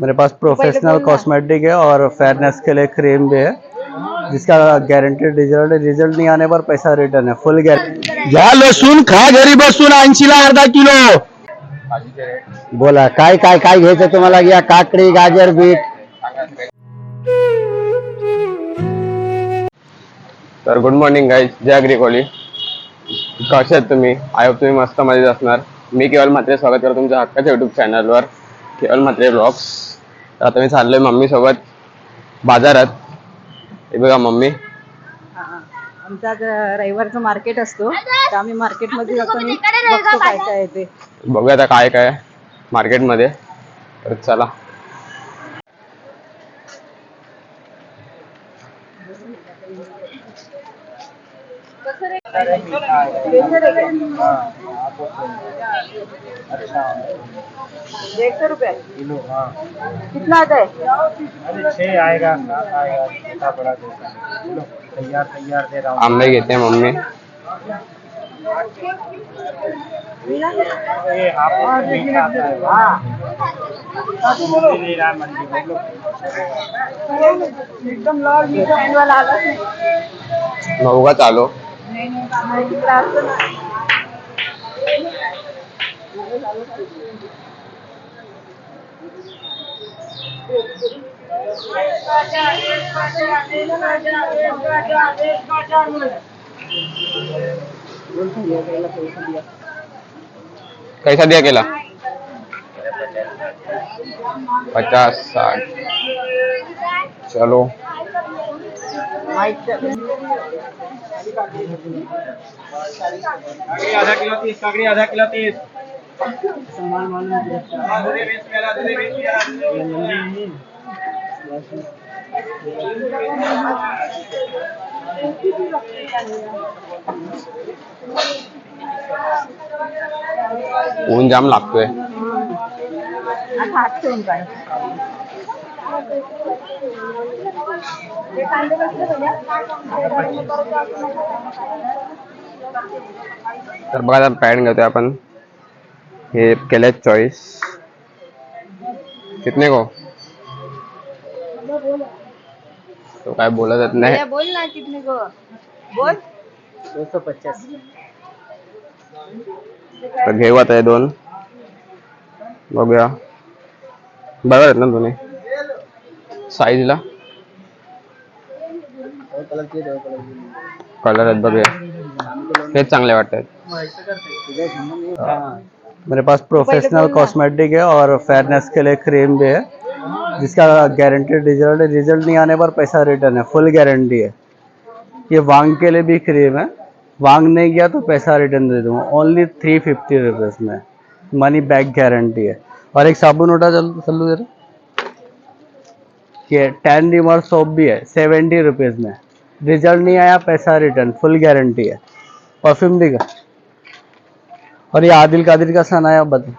मेरे पास professional cosmetic है और फेयरनेस के लिए क्रीम भी है। जिसका गारंटेड रिज़ल्ट है रिज़ल्ट नहीं आने पर पैसा रिटर्न है फुल गारंटी घ्या लसूण खा घरी बसून ऐंशीला अर्धा किलो। बोला काय काय काय घ्यायचं तुम्हाला घ्या काकडी गाजर बीट। तर गुड मॉर्निंग गाईज जय अग्रिकोली. कसे आहेत तुम्ही? आय होप तुम्ही मस्त मजेत असणार. मी केवळ म्हात्रे स्वागत करतो तुमच्या हक्काच्या युट्यूब चॅनलवर केवळ म्हात्रे ब्लॉग्स तर आता मी चाललोय मम्मी सोबत बाजारात. हे बघा मम्मी. आमचं आज रविवारचं मार्केट असतो. तर आम्ही मार्केटमध्ये जातो आणि बघतो काय काय आहे ते. बघूया आता काय काय मार्केटमध्ये तर चला. डेढ़ सौ रुपये कितना आता है? छः आएगा सात आएगा छोटा बड़ा लो तैयार तैयार दे रहा हूँ। मम्मी। में आता है। हाँ। ये रहा है लो एकदम लाल वाला आला नाही. नाही. कैसा दिया केला? पचास साठ। चलो। आधा किलो तीस आधा किलो तीस। ऊन जाम ते भैया? तर बघा पॅन्ट घेतोय आपण हे केले चॉईस. कितने को? तो काय बोलत येत नाही. बोल ना कितने को? बोल. तर घेऊ आता हे दोन. बघूया. बरोबर आहेत ना दोन्ही? साईजला? कलर आहेत बघूया. हेच चांगले वाटतात. मेरे पास प्रोफेशनल कॉस्मेटिक है और फेयरनेस के लिए क्रीम भी है। जिसका गारंटेड रिज़ल्ट है। रिज़ल्ट नहीं आने पर पैसा रिटर्न है। फुल गारंटी है। ये वांग के लिए भी क्रीम है। वांग नहीं गया तो पैसा रिटर्न दे दूँगा। ओनली थ्री फिफ्टी रुपीज़ में। मनी बैक गारंटी है। और एक साबुन उठा चल चलू जरा ये टेन रिमर सोप भी है। सेवेंटी रुपीज़ में। रिज़ल्ट नहीं आया पैसा रिटर्न फुल गारंटी है। परफ्यूम दिखा। और ये आदिल कादिर का सनाया बता।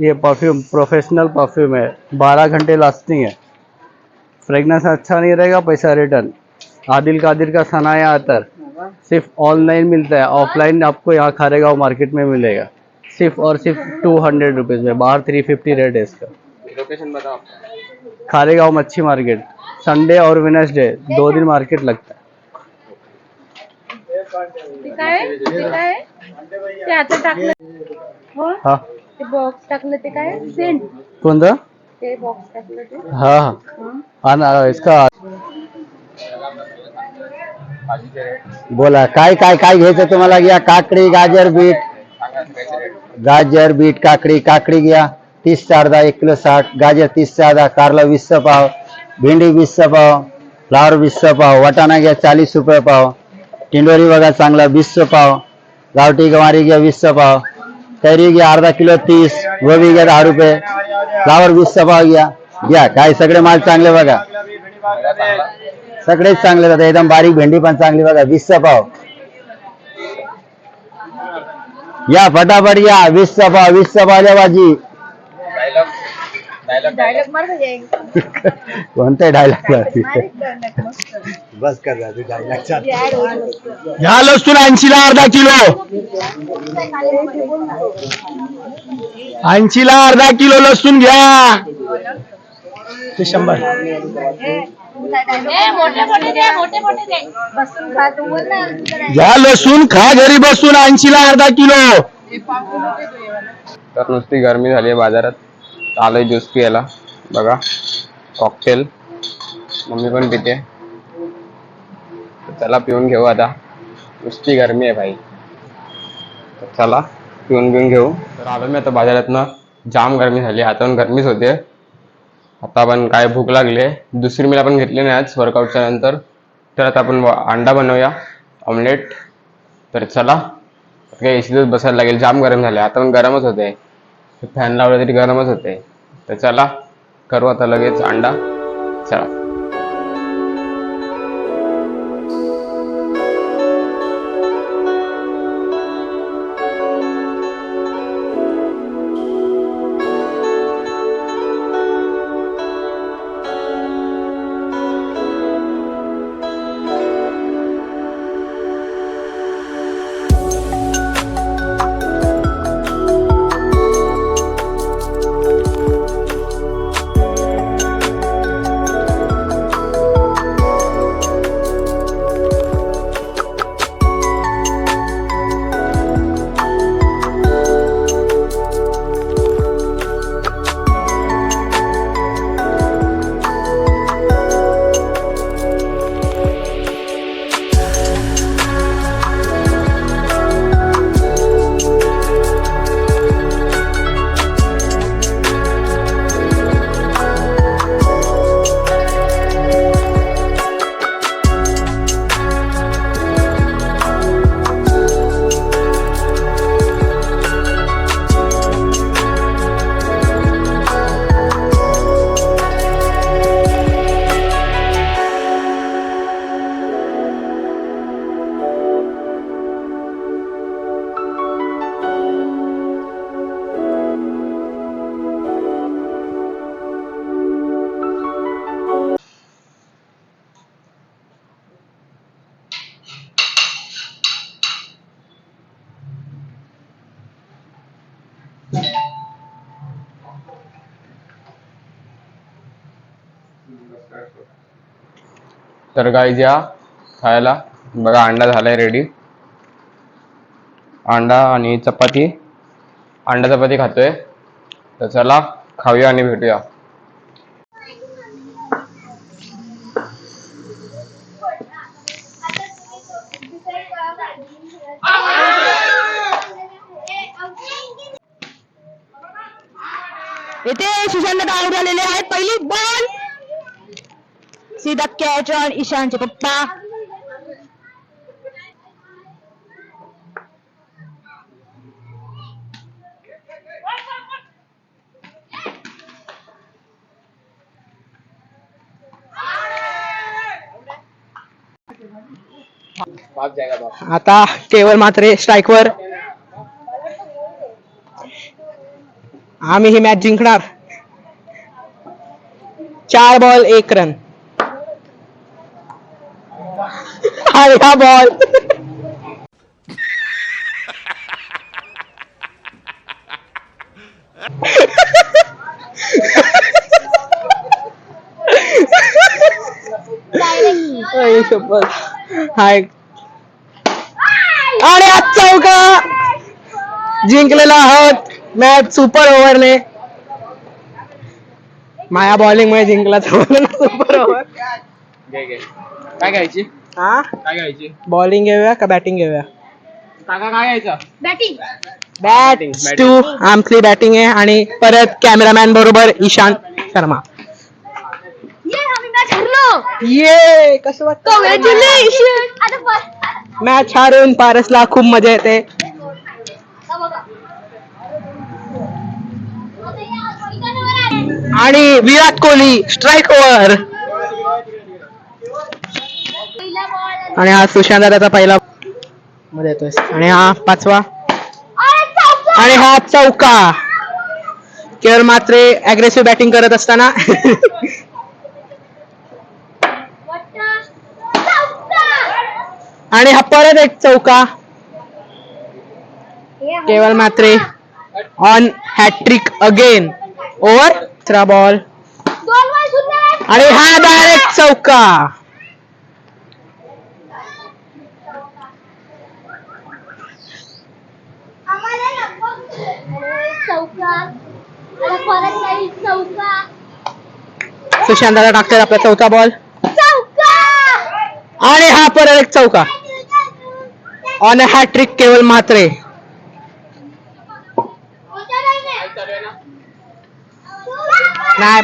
ये परफ्यूम प्रोफेशनल परफ्यूम है। बारह घंटे लास्टिंग है। फ्रेगनेंस अच्छा नहीं रहेगा पैसा रिटर्न आदिल कादिर का सनाया अतर सिर्फ़ ऑनलाइन मिलता है। ऑफलाइन आपको यहाँ खारेगांव मार्केट में मिलेगा। सिर्फ़ और सिर्फ़ टू हंड्रेड रुपीज़ में। बाहर थ्री फिफ्टी रेट है इसका। लोकेशन बताओ। खारेगांव मच्छी मार्केट संडे और वेनसडे दो दिन मार्केट लगता है। काय ते काय ते आता टाकलं? हो? हाँ. ते बॉक्स टाकलं ते काय? सेंट कौन ते बॉक्स टाकलं ते. हाँ हाँ. आना इसका बोला काय काय काय घ्यायचं तुम्हाला? घ्या काकडी गाजर बीट. गाजर बीट काकडी काकडी घ्या. तीसचा अर्धा एक किलो साठ. गाजर तीसचा अर्धा कारला वीसचा पाव. भेंडी वीसचा पाव. फ्लावर वीसचा पाव. वाटाणा घ्या चाळीस रुपये पाव. टिंडोरी बघा चांगला वीसचा पाव. गावठी गवारी घ्या वीसचा पाव. तरी घ्या, अर्धा किलो तीस, गोबी घ्या, दहा रुपये. फ्लावर वीसचा पाव घ्या. घ्या, काय, सगळे माल चांगले बघा. सगळेच चांगले जातात एकदम बारीक भेंडी पण चांगली बघा. वीसचा पाव. या, फटाफट या. वीसचा पाव वीसचा पाव द्या भाजी. डायलॉग मार जाएगा। कोणते डायलॉग बस कर डायलॉग घ्या लसूण ऐंशीला अर्धा किलो। ऐंशीला अर्धा किलो लसूण घ्या ते शंभर मोठे मोठे दे मोठे मोठे दे। बसून खा तू बोल ना घ्या लसूण खा घरी बसून ऐंशीला अर्धा किलो। तर नुसती गरमी झाली आहे बाजारात. आलोय ज्यूस पियाला बघा. कॉकटेल मम्मी पण पिते. चला पिऊन घेऊ आता. नुसती गरमी आहे भाई. चला पिऊन पिऊन घेऊ. तर आलो मी आता बाजारातनं. जाम गरमी झाली. हातावरून गरमीच होते. आता आपण काय भूक लागली. आहे दुसरी मील आपण घेतली नाही आज वर्कआउटच्या नंतर. तर आता आपण अंडा बनवूया. ऑमलेट तर चला. काही एसीतच बसायला लागेल. जाम गरम झाले आता पण गरमच होते. फॅन लावला तरी गरमच होते. तर चला करू आता लगेच अंडा. चला. तर काय या खायला. बघा अंडा झालाय रेडी अंडा आणि चपाती. अंडा चपाती खातोय. तर चला खाऊया आणि भेटूया. येथे सुशांत आऊट झालेले आहेत. पहिली बॉल! सीधा कॅच ऑन ईशानचे पप्पा आता केवळ मात्र स्ट्राईकवर. आम्ही ही मॅच जिंकणार. चार बॉल एक रन. हा बॉल. हाय आणि आज चौका जिंकलेला आहोत मॅच सुपर ओव्हरने माया बॉलिंगमध्ये जिंकला सुपर ओव्हर काय घ्यायची? हा? काय घ्यायची? बॉलिंग घेऊया का बॅटिंग घेऊया? काका काय घ्यायचं? बॅटिंग बॅट टू आमची बॅटिंग आहे. आणि परत कॅमेरामॅन बरोबर ईशान शर्मा. ये आम्ही मॅच हरलो. ये कसं वाटतं? कॉंग्रॅच्युलेशन आता बस मॅच हारून पारसला खूप मजा येते. आणि विराट कोहली स्ट्राईक ओव्हर आणि हा सुशांत दादाचा पहिला मध्ये येतोय. आणि हा पाचवा. आणि हा चौका. केवळ मात्र अग्रेसिव्ह बॅटिंग करत असताना. आणि हा परत एक चौका. केवळ Mhatre on hattrick again over ball आणि हा डायरेक्ट चौका. सुशांत दादा टाकतात आपला चौथा बॉल आणि हा परत एक चौका. ऑन अ हॅट्रिक केवळ मात्रे नाही.